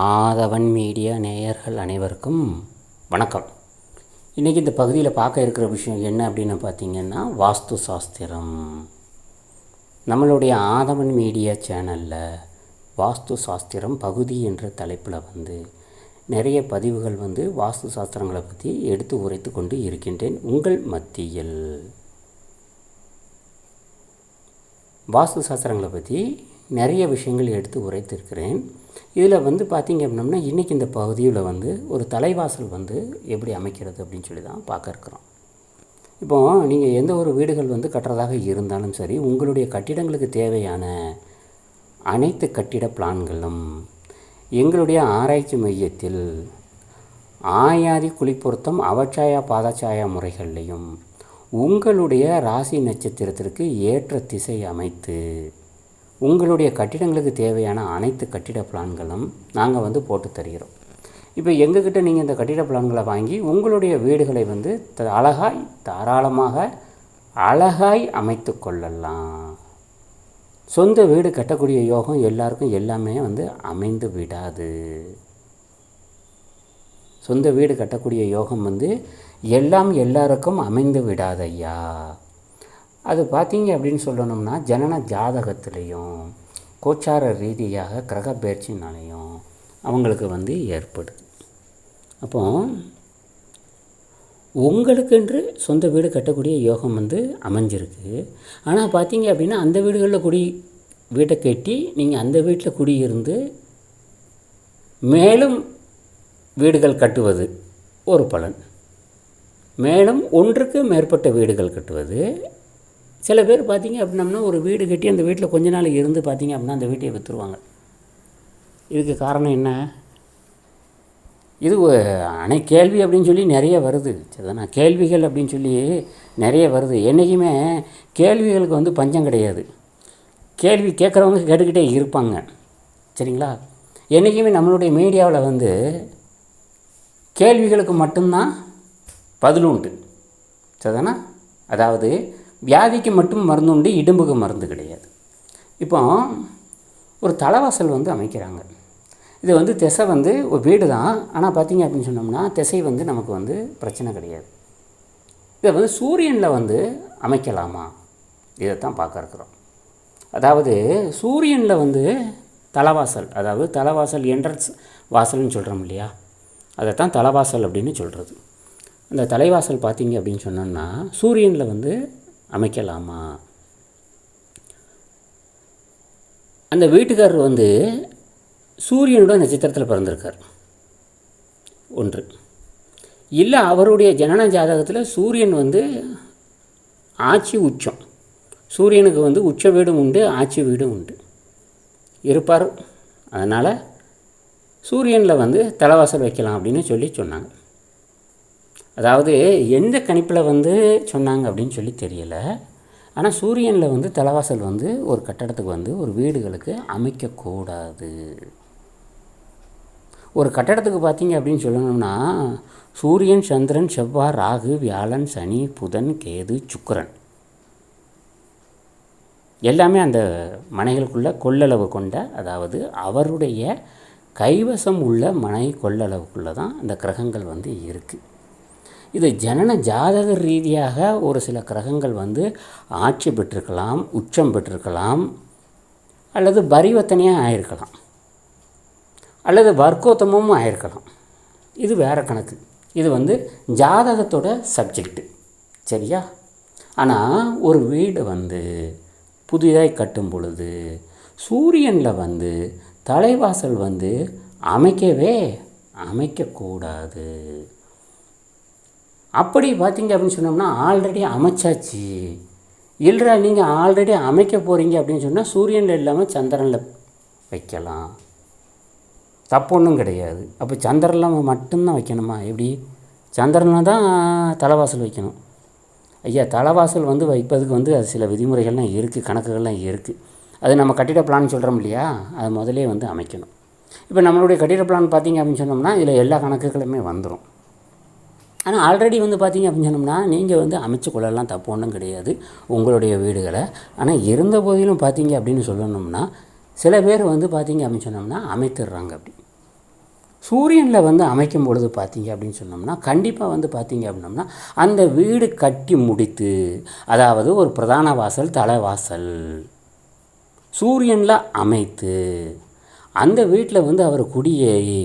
ஆதவன் media நேயர்கள் அனைவருக்கும் வணக்கம். இன்றைக்கி இந்த பகுதியில் பார்க்க இருக்கிற விஷயம் என்ன அப்படின்னு பார்த்திங்கன்னா வாஸ்து சாஸ்திரம். நம்மளுடைய ஆதவன் மீடியா சேனலில் வாஸ்து சாஸ்திரம் பகுதி என்ற தலைப்பில் வந்து நிறைய பதிவுகள் வந்து வாஸ்து சாஸ்திரங்களை பற்றி எடுத்து உரைத்து கொண்டு இருக்கின்றேன் உங்கள் மத்தியில். வாஸ்து சாஸ்திரங்களை பற்றி நிறைய விஷயங்கள் எடுத்து உரைத்திருக்கிறேன். இதில் வந்து பார்த்திங்க அப்படின்னம்னா இன்றைக்கி இந்த பகுதியில் வந்து ஒரு தலைவாசல் வந்து எப்படி அமைக்கிறது அப்படின்னு சொல்லி தான் பார்க்க இருக்கிறோம். இப்போ நீங்கள் எந்த ஒரு வீடுகள் வந்து கட்டுறதாக இருந்தாலும் சரி உங்களுடைய கட்டிடங்களுக்கு தேவையான அனைத்து கட்டிட பிளான்களும் எங்களுடைய ஆராய்ச்சி மையத்தில் ஆயாதி குளிப்பொருத்தம் அவச்சாயா பாதச்சாயா முறைகள்லையும் உங்களுடைய ராசி நட்சத்திரத்திற்கு ஏற்ற திசை அமைத்து உங்களுடைய கட்டிடங்களுக்கு தேவையான அனைத்து கட்டிட பிளான்களும் நாங்கள் வந்து போட்டு தருகிறோம். இப்போ எங்ககிட்ட நீங்கள் இந்த கட்டிட பிளான்களை வாங்கி உங்களுடைய வீடுகளை வந்து த அழகாய் தாராளமாக அழகாய் அமைத்து கொள்ளலாம். சொந்த வீடு கட்டக்கூடிய யோகம் எல்லாருக்கும் எல்லாமே வந்து அமைந்து விடாது. சொந்த வீடு கட்டக்கூடிய யோகம் வந்து எல்லாம் எல்லாருக்கும் அமைந்து விடாதையா அது பார்த்தீங்க அப்படின்னு சொல்லணும்னா ஜனன ஜாதகத்திலையும் கோச்சார ரீதியாக கிரக பயிற்சினாலையும் அவங்களுக்கு வந்து ஏற்படுது அப்போ உங்களுக்கென்று சொந்த வீடு கட்டக்கூடிய யோகம் வந்து அமைஞ்சிருக்கு. ஆனால் பார்த்தீங்க அப்படின்னா அந்த வீடுகளில் குடி வீட்டை கட்டி நீங்கள் அந்த வீட்டில் குடியிருந்து மேலும் வீடுகள் கட்டுவது ஒரு பலன். மேலும் ஒன்றுக்கு மேற்பட்ட வீடுகள் கட்டுவது சில பேர் பார்த்திங்க அப்படின்னம்னா ஒரு வீடு கட்டி அந்த வீட்டில் கொஞ்ச நாள் இருந்து பார்த்தீங்க அப்படின்னா அந்த வீட்டையை விற்றுருவாங்க இதுக்கு காரணம் என்ன? இது அணை கேள்வி அப்படின்னு சொல்லி நிறைய வருது. சரிதானா? கேள்விகள் அப்படின்னு சொல்லி நிறைய வருது. என்றைக்குமே கேள்விகளுக்கு வந்து பஞ்சம் கிடையாது. கேள்வி கேட்குறவங்க கேட்டுக்கிட்டே இருப்பாங்க. சரிங்களா? என்றைக்குமே நம்மளுடைய மீடியாவில் வந்து கேள்விகளுக்கு மட்டும்தான் பதில் உண்டு. சரிதானா? அதாவது வியாதிக்கு மட்டும் மருந்து உண்டு இடும்புக்கு மருந்து கிடையாது. இப்போ ஒரு தலைவாசல் வந்து அமைக்கிறாங்க. இது வந்து திசை வந்து ஒரு வீடு தான். ஆனால் பார்த்தீங்க அப்படின்னு சொன்னோம்னா திசை வந்து நமக்கு வந்து பிரச்சனை கிடையாது. இதை வந்து சூரியனில் வந்து அமைக்கலாமா? இதைத்தான் பார்க்க இருக்கிறோம். அதாவது சூரியனில் வந்து தலைவாசல் அதாவது தலைவாசல் என்ட்ரன்ஸ் வாசல்னு சொல்கிறோம் இல்லையா? அதைத்தான் தலைவாசல் அப்படின்னு சொல்கிறது அந்த தலைவாசல் பார்த்தீங்க அப்படின்னு சொன்னோம்னா சூரியனில் வந்து அமைக்கலாமா? அந்த வீட்டுக்காரர் வந்து சூரியனோட நட்சத்திரத்தில் பிறந்திருக்கார். ஒன்று. இல்லை அவருடைய ஜனன ஜாதகத்தில் சூரியன் வந்து ஆட்சி உச்சம். சூரியனுக்கு வந்து உச்ச வீடும் உண்டு ஆட்சி வீடும் உண்டு. இருப்பார். அதனால் சூரியனில் வந்து தலைவாசல் வைக்கலாம் அப்படின்னு சொல்லி சொன்னாங்க. அதாவது எந்த கணிப்பில் வந்து சொன்னாங்க அப்படின்னு சொல்லி தெரியலை. ஆனால் சூரியனில் வந்து தலைவாசல் வந்து ஒரு கட்டடத்துக்கு வந்து ஒரு வீடுகளுக்கு அமைக்கக்கூடாது ஒரு கட்டடத்துக்கு பார்த்தீங்க அப்படின்னு சொல்லணும்னா சூரியன் சந்திரன் செவ்வாய் ராகு வியாழன் சனி புதன் கேது சுக்கரன். எல்லாமே அந்த மனைகளுக்குள்ள கொள்ளளவு கொண்ட அதாவது அவருடைய கைவசம் உள்ள மனை கொள்ளளவுக்குள்ளே தான் அந்த கிரகங்கள் வந்து இருக்குது இது ஜனன ஜாதக ரீதியாக ஒரு சில கிரகங்கள் வந்து ஆட்சி பெற்றிருக்கலாம் உச்சம் பெற்றிருக்கலாம் அல்லது பரிவர்த்தனையாக ஆயிருக்கலாம் அல்லது வர்க்கோத்தமும் ஆயிருக்கலாம். இது வேறு கணக்கு. இது வந்து ஜாதகத்தோட சப்ஜெக்டு சரியா? ஆனால் ஒரு வீடு வந்து புதிதாக கட்டும் பொழுது சூரியனில் வந்து தலைவாசல் வந்து அமைக்கவே அமைக்கக்கூடாது. அப்படி பார்த்தீங்க அப்படின்னு சொன்னோம்னா ஆல்ரெடி அமைச்சாச்சு. இல்லைடா நீங்கள் ஆல்ரெடி அமைக்க போகிறீங்க அப்படின்னு சொன்னால் சூரியனில் இல்லாமல் சந்திரனில் வைக்கலாம். தப்பு ஒன்றும் கிடையாது. அப்போ சந்திரனில் மட்டும்தான் வைக்கணுமா? எப்படி? சந்திரனில் தான் தலைவாசல் வைக்கணும். ஐயா தலைவாசல் வந்து வைப்பதுக்கு வந்து அது சில விதிமுறைகள்லாம் இருக்குது கணக்குகள்லாம் இருக்குது அது நம்ம கட்டிட பிளான் சொல்கிறோம் இல்லையா? அது முதலே வந்து அமைக்கணும். இப்போ நம்மளுடைய கட்டிட பிளான் பார்த்திங்க அப்படின்னு சொன்னோம்னா இதில் எல்லா கணக்குகளுமே வந்துடும் ஆனால் ஆல்ரெடி வந்து பார்த்திங்க அப்படின்னு சொன்னோம்னா நீங்கள் வந்து அமைச்சு கொள்ளலாம் தப்பு ஒன்றும் கிடையாது உங்களுடைய வீடுகளை. ஆனால் இருந்த போதிலும் பார்த்தீங்க அப்படின்னு சொல்லணும்னா சில பேர் வந்து பார்த்திங்க அப்படின்னு சொன்னோம்னா அமைத்துடுறாங்க அப்படி. சூரியனில் வந்து அமைக்கும் பொழுது பார்த்தீங்க அப்படின்னு சொன்னோம்னா கண்டிப்பாக வந்து பார்த்தீங்க அப்படின்னோம்னா அந்த வீடு கட்டி முடித்து அதாவது ஒரு பிரதான வாசல் தலைவாசல் சூரியனில் அமைத்து அந்த வீட்டில் வந்து அவர் குடியேறி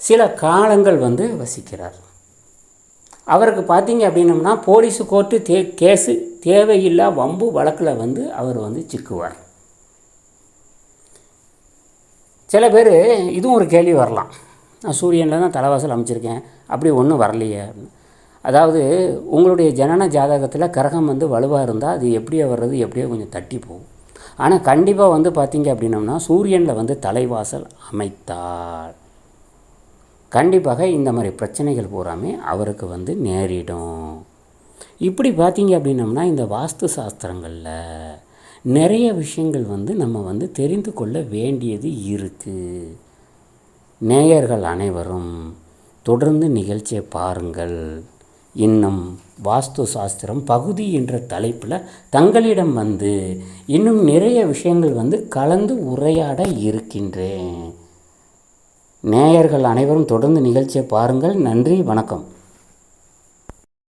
சில காலங்கள் வந்து வசிக்கிறார். அவருக்கு பார்த்தீங்க அப்படின்னம்னா போலீஸு கோர்ட்டு தே கேஸு தேவையில்லா வம்பு வழக்கில் வந்து அவர் வந்து சிக்குவார். சில பேர் இதுவும் ஒரு கேள்வி வரலாம். நான் சூரியனில் தான் தலைவாசல் அமைச்சிருக்கேன். அப்படி ஒன்றும் வரலையே. அப்படின்னு. அதாவது உங்களுடைய ஜனன ஜாதகத்தில் கிரகம் வந்து வலுவாக இருந்தால் அது எப்படியோ வர்றது எப்படியோ கொஞ்சம் தட்டி போகும். ஆனால் கண்டிப்பாக வந்து பார்த்தீங்க அப்படின்னம்னா சூரியனில் வந்து தலைவாசல் அமைத்தால் கண்டிப்பாக இந்த மாதிரி பிரச்சனைகள் பூராமே அவருக்கு வந்து நேரிடும். இப்படி பார்த்தீங்க அப்படின்னம்னா இந்த வாஸ்து சாஸ்திரங்களில் நிறைய விஷயங்கள் வந்து நம்ம வந்து தெரிந்து கொள்ள வேண்டியது இருக்குது நேயர்கள் அனைவரும் தொடர்ந்து நிகழ்ச்சியை பாருங்கள். இன்னும் வாஸ்து சாஸ்திரம் பகுதி என்ற தலைப்பில் தங்களிடம் வந்து இன்னும் நிறைய விஷயங்கள் வந்து கலந்து உரையாட இருக்கின்றேன். நேயர்கள் அனைவரும் தொடர்ந்து நிகழ்ச்சியை பாருங்கள். நன்றி வணக்கம்.